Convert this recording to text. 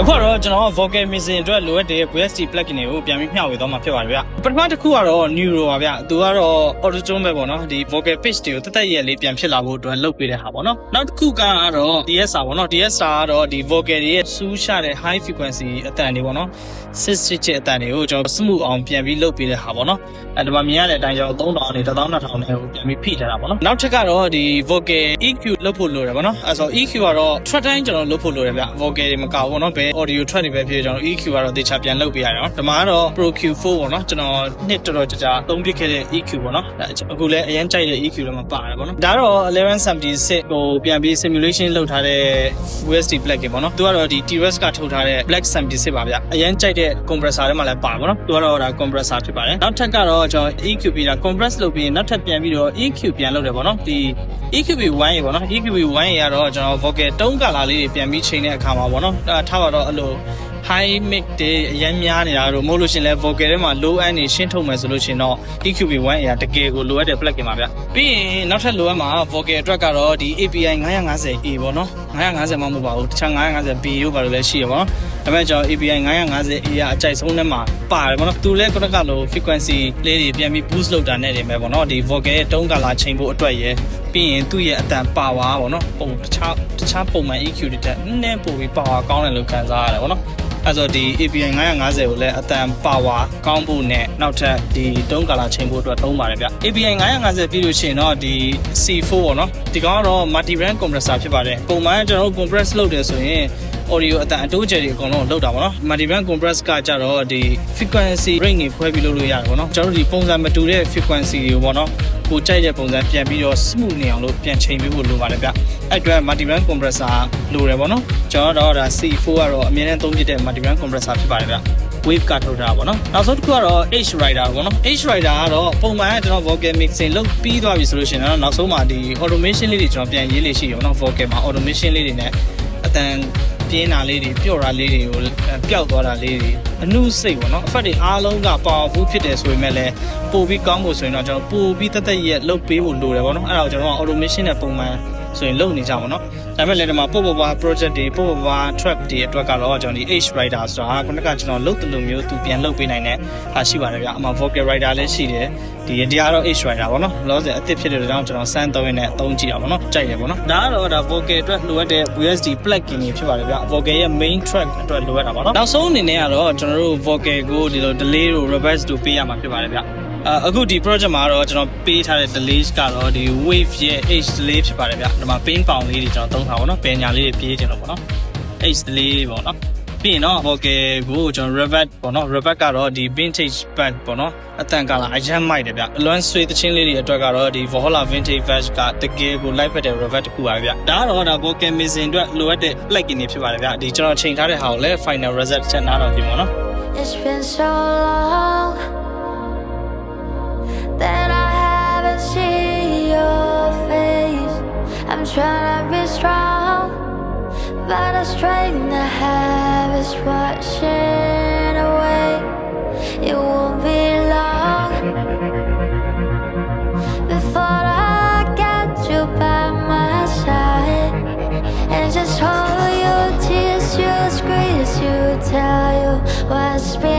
အခုကတော့ကျွန်တော် vocal mixing အတွက်လိုအပ်တဲ့ VST plugin တွေကိုပြန်ပြီးမျှဝေသွားမှာဖြစ်ပါတယ်ဗျပထမတစ်ခုကတော့ neuro ပါဗျသူကတော့ auto tune ပဲပေါ့နော်ဒီ vocal pitch တွေကိုတက်တက်ရဲလေးပြန်ဖြစ်လာဖို့အတွက်လုပ်ပေးတဲ့ဟာပေါ့နော်နောက်တစ်ခုကတော့ DSR ပေါ့နော် DSR ကတော့ဒီ vocal တွေရဲ့စူးရှတဲ့ high frequency အတန်တွေပေါ့နော်စစ်စစ်ချစ်အတန်တွေကိုကျွန်တော် smooth အောင်ပြန်ပြီးလုပ်ပေးတဲ့ဟာပေါ့နော်အဲဒီမှာမြင်ရတဲ့အတိုင်းကျွန်တော်3000နဲ့12000နဲ့ကိုပြန်ပြီးဖိထားတာပေါ့နော်နောက်ထပ်ကတော့ဒီ vocal EQ လုပ်ဖို့လိုတယ်ပေါ့နော်အဲဆို EQ ကတော့ track တိုင်းကျွန်တော်လုပ်ဖို့လိုတယ်ဗျ vocal တွေမကောက်ဘူးပေါ့နော်ဘယ် audio track တွေပဲဖြစ်ကျွန်တော် EQ ကတော့တေချာပြန်လုပ်ပေးရတယ်နော်ဒီမှာကတော့ Pro Q4 ပေါ့နော်ကျွန်တော်နှစ်တော်တော်ကြာကြာသုံးပြခဲ့တဲ့ EQ ပေါ့နော်အဲအခုလည်းအရင်ကြိုက်တဲ့ EQ လည်းမပါတယ်ပေါ့နော်ဒါတော့1176ကိုပြန်ပြီး simulation လုပ်ထားတဲ့ USD plugin ပေါ့နော်သူကတော့ဒီ T-Rex ကထုတ်ထားတဲ့ Black 76ပါဗျအရင်ကြိုက်တဲ့ compressor ထဲမှာလည်းပါတယ်ပေါ့နော်သူကတော့ဒါ compressor ဖြစ်ပါတယ်နောက်ထပ်ကတော့ကျွန်တော် EQ ပြီးတာ compress လုပ်ပြီးရင်နောက်ထပ်ပြန်ပြီးတော့ EQ ပြန်လုပ်တယ်ပေါ့နော်ဒီ EQB1 ရေပေါ့နော် EQB1 ရေကတော့ကျွန်တော် vocal တုံးကလာလေးတွေပြန်ပြီးချိန်တဲ့အခါမှာပေါ့နော်အဲထားပါတော့အဲ့လို high mic တွေအရင်များနေတာတို့မဟုတ်လို့ရှရင်လဲ vocal ထဲမှာ low end တွေရှင်းထုတ်မယ်ဆိုလို့ရှရင်တော့ EQB1 ရေတကယ်ကိုလိုအပ်တဲ့ plugin ပါဗျပြီးရင်နောက်ထပ်လိုအပ်မှာ vocal အတွက်ကတော့ဒီ API 950A ပေါ့နော်950မှမဟုတ်ပါဘူးတခြား 950B တို့ဘာလို့လဲရှိရပေါ့နော် ဒါပေမဲ့ကျွန်တော် API 950A ကအကြိုက်ဆုံးထဲမှာပါတယ်ပေါ့နော်သူလည်းခုနကလို frequency လေးတွေပြန်ပြီး boost လုပ်တာနဲ့နေမယ်ပေါ့နော်ဒီ vocal ရဲ့တုံးကလာချိန်ဖို့အတွက်ရယ်ပြီးရင်သူ့ရဲ့အတန် power ပေါ့နော်ပုံတခြားတခြားပုံမှန် EQ တွေတက်နည်းနည်းပိုပြီး power ကောင်းတယ်လို့ခံစားရတယ်ပေါ့နော်အဲဆိုဒီ API 950ကိုလည်းအတန် power ကောင်းဖို့နဲ့နောက်ထပ်ဒီတုံးကလာချိန်ဖို့အတွက်သုံးပါတယ်ဗျ API 950ပြီးလို့ရှိရင်တော့ဒီ C4 ပေါ့နော်ဒီကောင်ကတော့ multi brand compressor ဖြစ်ပါတယ်ပုံမှန်ကျွန်တော်တို့ compress လုပ်တယ်ဆိုရင် audio အတန်အတိုးကျယ်တွေအကုန်လုံးလောက်တာပေါ့နော် multi band compress ကကြတော့ဒီ frequency range တွေခွဲပြီးလုပ်လို့ရတယ်ပေါ့နော်ကျွန်တော်တို့ဒီပုံစံမတူတဲ့ frequency တွေကိုပေါ့နော်ကိုကြိုက်တဲ့ပုံစံပြန်ပြီးတော့ smooth နေအောင်လို့ပြန်ချိန်ပေးဖို့လိုပါတယ်ဗျအဲ့အတွက် multi band compressor လိုတယ်ပေါ့နော်ကျွန်တော်တော့ဒါ C4 ကတော့အမြဲတမ်းသုံးဖြစ်တဲ့ multi band compressor ဖြစ်ပါတယ်ဗျ wave ကထုတ်တာပေါ့နော်နောက်ဆုံးတစ်ခုကတော့ H rider ပေါ့နော် H rider ကတော့ပုံမှန်ကျွန်တော် vocal mixing လုပ်ပြီးသွားပြီဆိုလို့ရှိရင်တော့နောက်ဆုံးမှာဒီ automation လေးတွေကျွန်တော်ပြန်ရေးလေးရှိရောနော် vocal မှာ automation လေးတွေနဲ့အတန် ပြင်းတာလေးတွေပျော့တာလေးတွေကိုပျောက်သွားတာလေးတွေအနုစိတ်ပေါ့နော်အဖက်တွေအားလုံးက powerful ဖြစ်တယ်ဆိုပေမဲ့လည်းပိုပြီးကောင်းဖို့ဆိုရင်တော့ကျွန်တော်ပိုပြီးတက်တက်ရက်လုပ်ပေးဖို့လိုတယ်ပေါ့နော်အဲ့ဒါကိုကျွန်တော်က automation နဲ့ပုံမှန် ဆိုရင်လုပ်နေကြပါတော့ဒါပေမဲ့လည်းဒီမှာပို့ပေါ်ပါ project တွေပို့ပေါ်ပါ track တွေအတွက်ကတော့ကျွန်တော်ဒီ H writer ဆိုတာခုနကကျွန်တော်လုပ်တယ်လို့မျိုးသူပြန်လုပ်ပေးနိုင်တဲ့ဟာရှိပါတယ်ဗျအမှ vocal writer လည်းရှိတယ်ဒီတရားတော့ H writer ပေါ့နော်လောဆယ်အသစ်ဖြစ်တဲ့ကြောင့်ကျွန်တော်စမ်းသုံးရင်းနဲ့သုံးကြည့်တာပေါ့နော်ကြိုက်တယ်ပေါ့နော်ဒါကတော့ဒါ vocal အတွက်လိုအပ်တဲ့ VSD plugin တွေဖြစ်ပါတယ်ဗျ vocal ရဲ့ main track အတွက်လိုအပ်တာပေါ့နော်နောက်ဆုံးအနေနဲ့ကတော့ကျွန်တော်တို့ vocal ကိုဒီလို delay တို့ reverse တို့ပေးရမှာဖြစ်ပါတယ်ဗျ အအခုဒီ project မှာတော့ကျွန်တော်ပေးထားတဲ့ delays ကတော့ဒီ wave ရဲ့ h delay ဖြစ်ပါတယ်ဗျဒီမှာ pin ပေါင်လေးတွေကျွန်တော်သုံးထားပါတော့ပင်ညာလေးတွေပြေးကြတယ်ပေါ့နော် h delay ပေါ့နော်ပြီးရင်တော့ vocal ကိုကျွန်တော် revert ပေါ့နော် revert ကတော့ဒီ vintage band ပေါ့နော်အတန်ကလာအရန်မိုက်တယ်ဗျအလွမ်းဆွေးသချင်းလေးတွေအတွက်ကတော့ဒီ Valhalla vintage verse ကတကယ်ကို live ဖက်တဲ့ revert တစ်ခုပါဗျဒါကတော့ဒါ vocal mixing အတွက်လိုအပ်တဲ့ plugin တွေဖြစ်ပါတယ်ဗျဒီကျွန်တော်ချိန်ထားတဲ့ဟာကိုလည်း final result ချက်နားတော့ပြင်ပါနော် It's been so long I'm trying to be strong, but the strength I have is watching away. It won't be long before I get you by my side and just hold your tears, you, squeeze you, tell you what's. Been